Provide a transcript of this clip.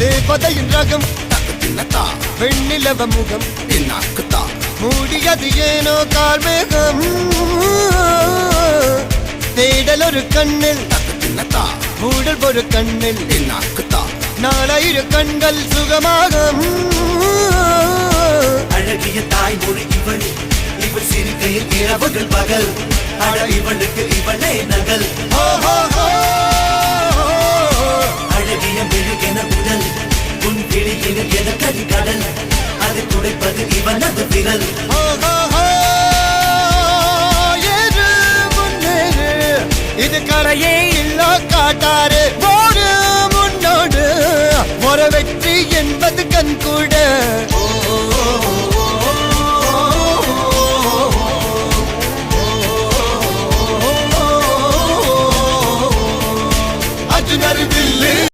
தேவதையின் ரகம். தின்னத்தா வெண்ணிலவ முகம். என்னாக்குத்தா மூடியது ஏனோ கார்மேகம் தேடல் ஒரு கண்ணில். தின்னத்தா மூடல் ஒரு கண்ணில். என்னாக்குத்தா நாலாயிரு கண்கள் சுகமாக அழகிய தாய்மொழி இவள் இவள் சிரிக்கையில் இரவுகள் பகல். அழ இவளுக்கு இவளே நகல் கிழிக்குது எனக்கதி கடல் அது துடைப்பது இவனது விரல். இது கரையே இல்ல காட்டாரு போடு முன்னோடு. ஒரு வெற்றி என்பது கண் கூட. அர்ஜுனர் வில்லு.